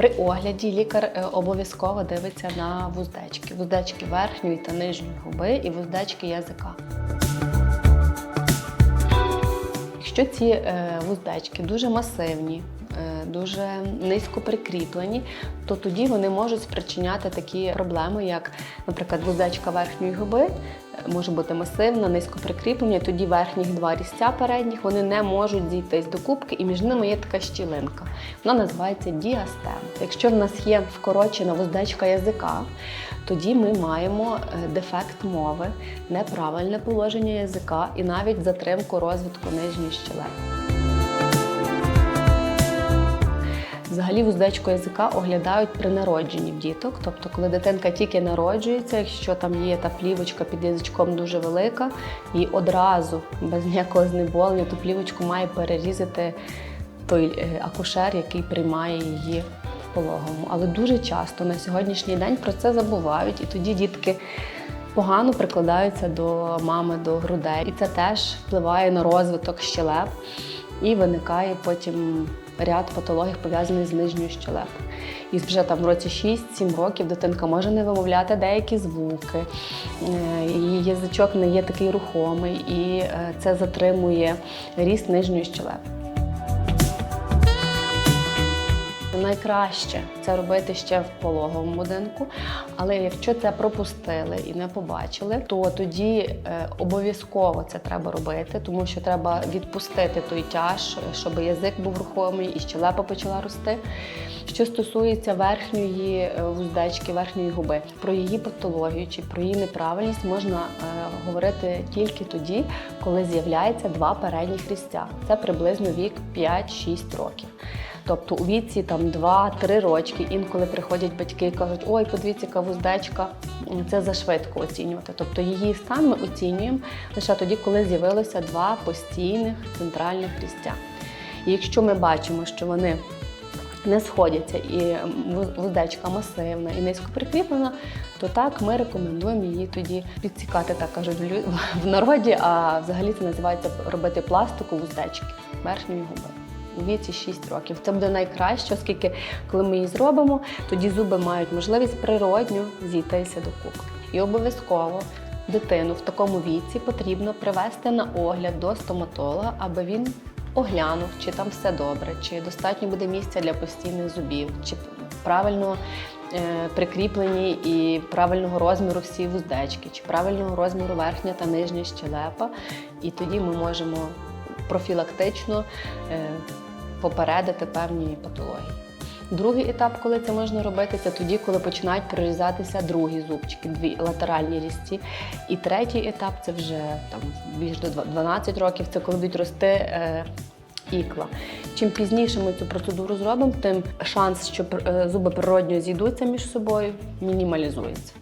При огляді лікар е, обов'язково дивиться на вуздечки, вуздечки верхньої та нижньої губи і вуздечки язика. Якщо ці е, вуздечки дуже масивні, дуже низько прикріплені, то тоді вони можуть спричиняти такі проблеми, як, наприклад, вуздечка верхньої губи е, може бути масивна, низько прикріплення, тоді верхніх два різця передніх вони не можуть зійтись до кубки, і між ними є така щілинка. Вона називається діастем. Якщо в нас є вкорочена вуздечка язика, тоді ми маємо е, дефект мови, неправильне положення язика і навіть затримку розвитку нижньої щелепи. Взагалі вуздечку язика оглядають при народженні в діток. Тобто, коли дитинка тільки народжується, якщо там є та плівочка під язичком дуже велика, і одразу без ніякого знеболення ту плівочку має перерізати той е, акушер, який приймає її в пологому. Але дуже часто на сьогоднішній день про це забувають, і тоді дітки погано прикладаються до мами, до грудей. І це теж впливає на розвиток щелеп і виникає потім ряд патологій, пов'язаних з нижньою щелепою. І вже там в році 6-7 років дитинка може не вимовляти деякі звуки, е, її язичок не є такий рухомий, і е, це затримує ріст нижньої щелепи. Найкраще це робити ще в пологовому будинку, але якщо це пропустили і не побачили, то тоді е, обов'язково це треба робити, тому що треба відпустити той тяж, щоб язик був рухомий і щелепа почала рости. Що стосується верхньої е, вуздечки, верхньої губи, про її патологію чи про її неправильність можна е, говорити тільки тоді, коли з'являється два передніх різця. Це приблизно вік 5-6 років. Тобто у віці там 2-3 рочки інколи приходять батьки і кажуть, ой, подивіться, яка вуздечка, це зашвидко оцінювати. Тобто її стан ми оцінюємо лише тоді, коли з'явилося два постійних центральних різця. І якщо ми бачимо, що вони не сходяться і вуздечка масивна і низько прикріплена, то так ми рекомендуємо її тоді підсікати, так кажуть лю- в народі, а взагалі це називається робити пластику вуздечки верхньої губи. У віці 6 років. Це буде найкраще, оскільки коли ми її зробимо, тоді зуби мають можливість природньо зійтися до кубки. І обов'язково дитину в такому віці потрібно привести на огляд до стоматолога, аби він оглянув, чи там все добре, чи достатньо буде місця для постійних зубів, чи правильно е, прикріплені і правильного розміру всі вуздечки, чи правильного розміру верхня та нижня щелепа. І тоді ми можемо профілактично е, попередити певні патології. Другий етап, коли це можна робити, це тоді, коли починають прорізатися другі зубчики, дві латеральні різці. І третій етап це вже там більш до 12 років, це коли будуть рости е, ікла. Чим пізніше ми цю процедуру зробимо, тим шанс, що е, зуби природньо зійдуться між собою, мінімалізується.